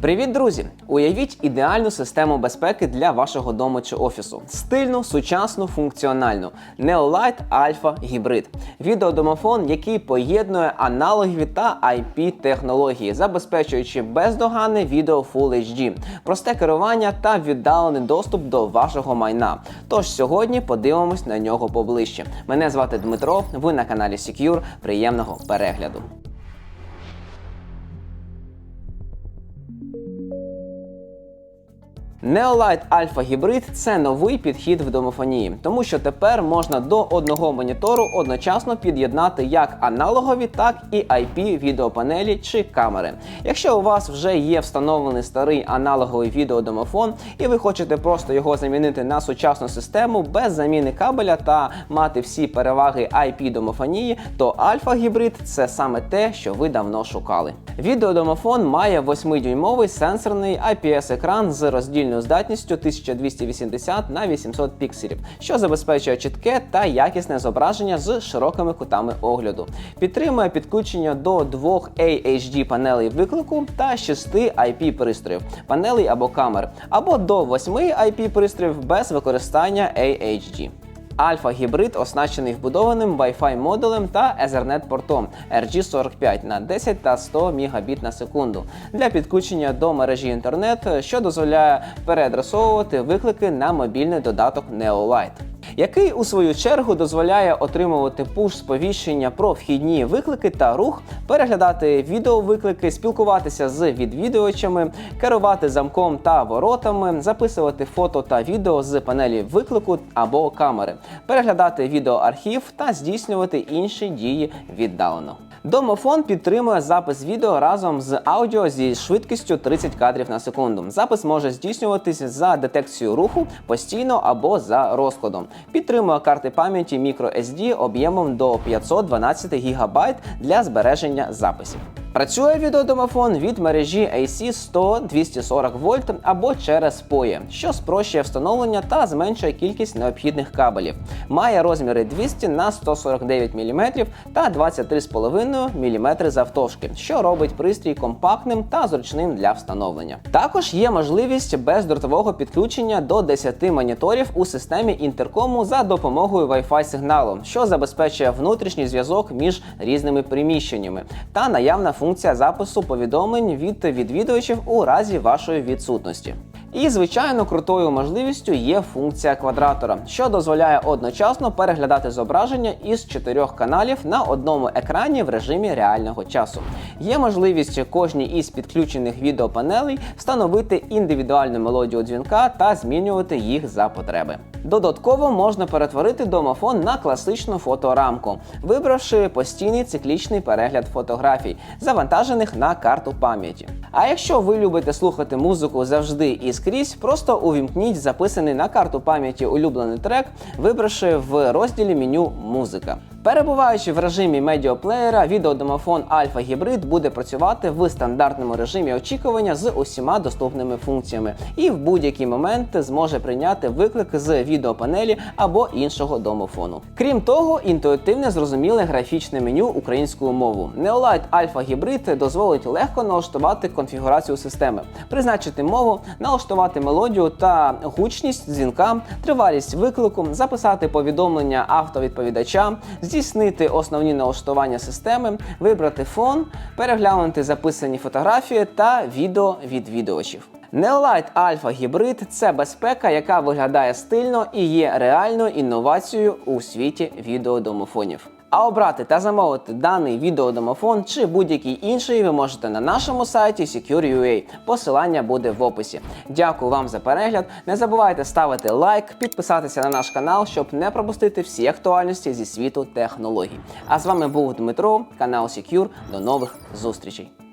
Привіт, друзі! Уявіть ідеальну систему безпеки для вашого дому чи офісу. Стильну, сучасну, функціональну. Neolight Alpha Hybrid. Відеодомофон, який поєднує аналогові та IP технології, забезпечуючи бездоганне відео Full HD, просте керування та віддалений доступ до вашого майна. Тож сьогодні подивимось на нього поближче. Мене звати Дмитро. Ви на каналі Secure. Приємного перегляду. Neolight Alpha Hybrid – це новий підхід в домофонії, тому що тепер можна до одного монітору одночасно під'єднати як аналогові, так і IP відеопанелі чи камери. Якщо у вас вже є встановлений старий аналоговий відеодомофон, і ви хочете просто його замінити на сучасну систему без заміни кабеля та мати всі переваги IP домофонії, то Alpha Hybrid – це саме те, що ви давно шукали. Відеодомофон має 8-дюймовий сенсорний IPS-екран з роздільною здатністю 1280 на 800 пікселів, що забезпечує чітке та якісне зображення з широкими кутами огляду. Підтримує підключення до двох AHD панелей виклику та шести IP пристроїв, панелей або камер, або до восьми IP пристроїв без використання AHD. Альфа гібрид оснащений вбудованим Wi-Fi модулем та Ethernet портом RG45 на 10 та 100 Мбіт на секунду для підключення до мережі інтернет, що дозволяє переадресовувати виклики на мобільний додаток Neolight. Який у свою чергу дозволяє отримувати пуш-сповіщення про вхідні виклики та рух, переглядати відеовиклики, спілкуватися з відвідувачами, керувати замком та воротами, записувати фото та відео з панелі виклику або камери, переглядати відеоархів та здійснювати інші дії віддалено. Домофон підтримує запис відео разом з аудіо зі швидкістю 30 кадрів на секунду. Запис може здійснюватися за детекцією руху постійно або за розкладом. Підтримує карти пам'яті microSD об'ємом до 512 ГБ для збереження записів. Працює відеодомофон від мережі AC 100 240 вольт або через PoE, що спрощує встановлення та зменшує кількість необхідних кабелів. Має розміри 200 на 149 мм та 23,5 мм завтовшки, що робить пристрій компактним та зручним для встановлення. Також є можливість бездротового підключення до 10 моніторів у системі інтеркому за допомогою Wi-Fi сигналу, що забезпечує внутрішній зв'язок між різними приміщеннями та наявна функція запису повідомлень від відвідувачів у разі вашої відсутності. І, звичайно, крутою можливістю є функція квадратора, що дозволяє одночасно переглядати зображення із чотирьох каналів на одному екрані в режимі реального часу. Є можливість кожній із підключених відеопанелей встановити індивідуальну мелодію дзвінка та змінювати їх за потреби. Додатково можна перетворити домофон на класичну фоторамку, вибравши постійний циклічний перегляд фотографій, завантажених на карту пам'яті. А якщо ви любите слухати музику завжди і скрізь, просто увімкніть записаний на карту пам'яті улюблений трек, вибравши в розділі меню Музика. Перебуваючи в режимі медіаплеєра, відеодомофон Alpha Hybrid буде працювати в стандартному режимі очікування з усіма доступними функціями і в будь-який момент зможе прийняти виклик з відеопанелі або іншого домофону. Крім того, інтуїтивне зрозуміле графічне меню українською мовою. Neolight Hybrid дозволить легко налаштувати конфігурацію системи, призначити мову, налаштувати мелодію та гучність дзвінка, тривалість виклику, записати повідомлення автовідповідача, здійснити основні налаштування системи, вибрати фон, переглянути записані фотографії та відео відвідувачів. Neolite Alpha Hybrid – це безпека, яка виглядає стильно і є реальною інновацією у світі відеодомофонів. А обрати та замовити даний відеодомофон чи будь-який інший ви можете на нашому сайті Secure.ua. Посилання буде в описі. Дякую вам за перегляд. Не забувайте ставити лайк, підписатися на наш канал, щоб не пропустити всі актуальності зі світу технологій. А з вами був Дмитро, канал Secure. До нових зустрічей.